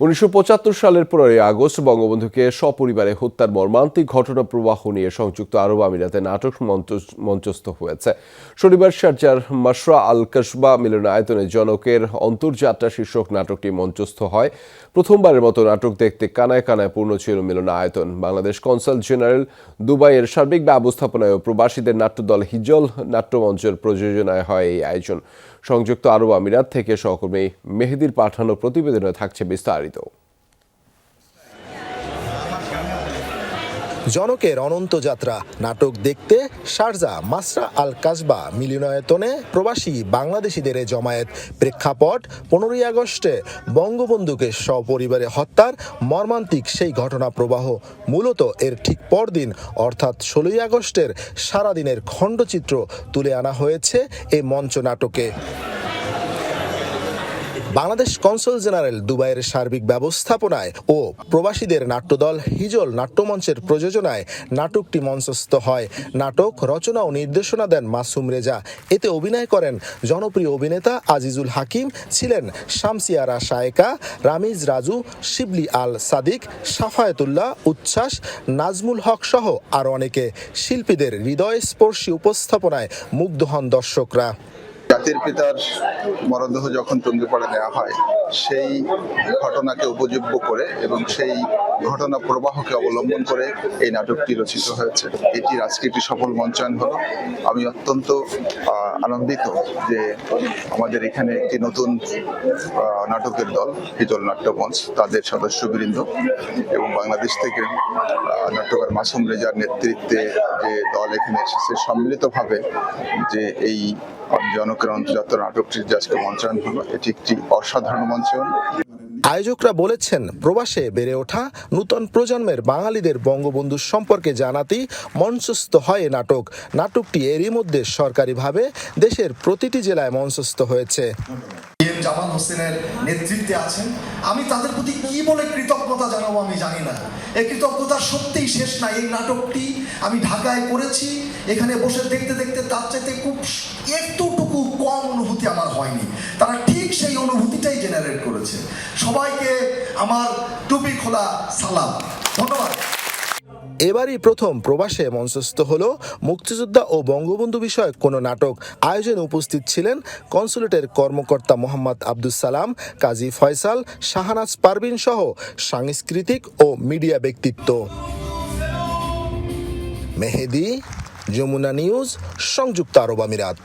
উনিশশো পঁচাত্তর সালের পনেরোই আগস্ট বঙ্গবন্ধুকে সপরিবারে হত্যার মর্মান্তিক ঘটনা প্রবাহ নিয়ে সংযুক্ত আরব আমিরাতে নাটক মঞ্চ- মঞ্চস্থ হয়েছে। শনিবার শারজার মাসরা আল কসবা মিলনায়তনে জনকের অন্তর্যাত্রা শীর্ষক নাটকটি মঞ্চস্থ হয়। প্রথমবারের মতো নাটক দেখতে কানায় কানায় পূর্ণ ছিল মিলনায়তন বাংলাদেশ কনসাল জেনারেল দুবাইয়ের সার্বিক ব্যবস্থাপনায় ও প্রবাসীদের নাট্যদল হিজল নাট্যমঞ্চের প্রযোজনায় হয় এই আয়োজন। সংযুক্ত আরব আমিরাত থেকে সহকর্মী মেহেদির পাঠানো প্রতিবেদনে থাকছে বিস্তারিত। জনকের অনন্ত যাত্রা, নাটক দেখতে শারজা, মাসরা আল কাসবা, মিলনায়তনে প্রবাসী বাংলাদেশিদের এ জমায়েত। প্রেক্ষাপট, পনেরোই আগস্টে বঙ্গবন্ধুকে সপরিবারে হত্যার মর্মান্তিক সেই ঘটনা প্রবাহ। মূলত এর ঠিক পরদিন, অর্থাৎ ষোলোই আগস্টের সারাদিনের খণ্ডচিত্র তুলে আনা হয়েছে এই মঞ্চ নাটকে বাংলাদেশ কনসুল জেনারেল দুবাইয়ের সার্বিক ব্যবস্থাপনায় ও প্রবাসীদের নাট্যদল হিজল নাট্যমঞ্চের প্রযোজনায় নাটকটি মঞ্চস্থ হয়। নাটক, রচনা ও নির্দেশনা দেন মাসুম রেজা। এতে অভিনয় করেন জনপ্রিয় অভিনেতা আজিজুল হাকিম, ছিলেন শামসিয়ারা শায়েকা, রামিজ রাজু, শিবলি আল সাদিক সাফায়েতুল্লাহ উচ্ছ্বাস, নাজমুল হক সহ আরও অনেকে। শিল্পীদের হৃদয়স্পর্শী উপস্থাপনায় মুগ্ধ হন দর্শকরা। জাতির পিতার মরদেহ যখন টুঙ্গিপাড়ে নেওয়া হয়, সেই ঘটনাকে উপযোগ্য করে এবং সেই ঘটনা প্রবাহকে অবলম্বন করে এই নাটকটি রচিত হয়েছে। এটি আজকে একটি সফল মঞ্চায়ন হলো। আমি অত্যন্ত আনন্দিত যে আমাদের এখানে একটি নতুন নাটকের দল হিজল নাট্যমঞ্চ, তাদের সদস্যবৃন্দ এবং বাংলাদেশ থেকে নাট্যকার মাসুম রেজার নেতৃত্বে যে দল এখানে এসেছে, সম্মিলিতভাবে যে এই নাটকটির আজকে মঞ্চায়ন হলো, এটি একটি অসাধারণ মঞ্চায়ন। আয়োজকরা বলেছেন, প্রবাসে বেড়ে ওঠা নূতন প্রজন্মের বাঙালিদের বঙ্গবন্ধু সম্পর্কে জানাতেই মঞ্চস্থ হয় নাটক। নাটকটি এরই মধ্যে সরকারিভাবে দেশের প্রতিটি জেলায় মঞ্চস্থ হয়েছে। জামাল হোসেনের নেতৃত্বে আছেন। আমি তাদের প্রতি কি বলে কৃতজ্ঞতা জানাব আমি জানি না। এই কৃতজ্ঞতা সত্যিই শেষ নাই এই নাটকটি আমি ঢাকায় করেছি। এখানে বসে দেখতে দেখতে তার চাইতে খুব একটুটুকু কম অনুভূতি আমার হয়নি। তারা ঠিক সেই অনুভূতিটাই জেনারেট করেছে। সবাইকে আমার টুপি খোলা সালাম। ধন্যবাদ। এবারই প্রথম প্রবাসে মঞ্চস্থ হল মুক্তিযোদ্ধা ও বঙ্গবন্ধু বিষয়ক কোনো নাটক। আয়োজনে উপস্থিত ছিলেন কনসুলেটের কর্মকর্তা মোহাম্মদ আব্দুল সালাম, কাজী ফয়সাল, শাহানাজ পারভিন সহ সাংস্কৃতিক ও মিডিয়া ব্যক্তিত্ব। মেহেদি, যমুনা নিউজ, সংযুক্ত আরব আমিরাত।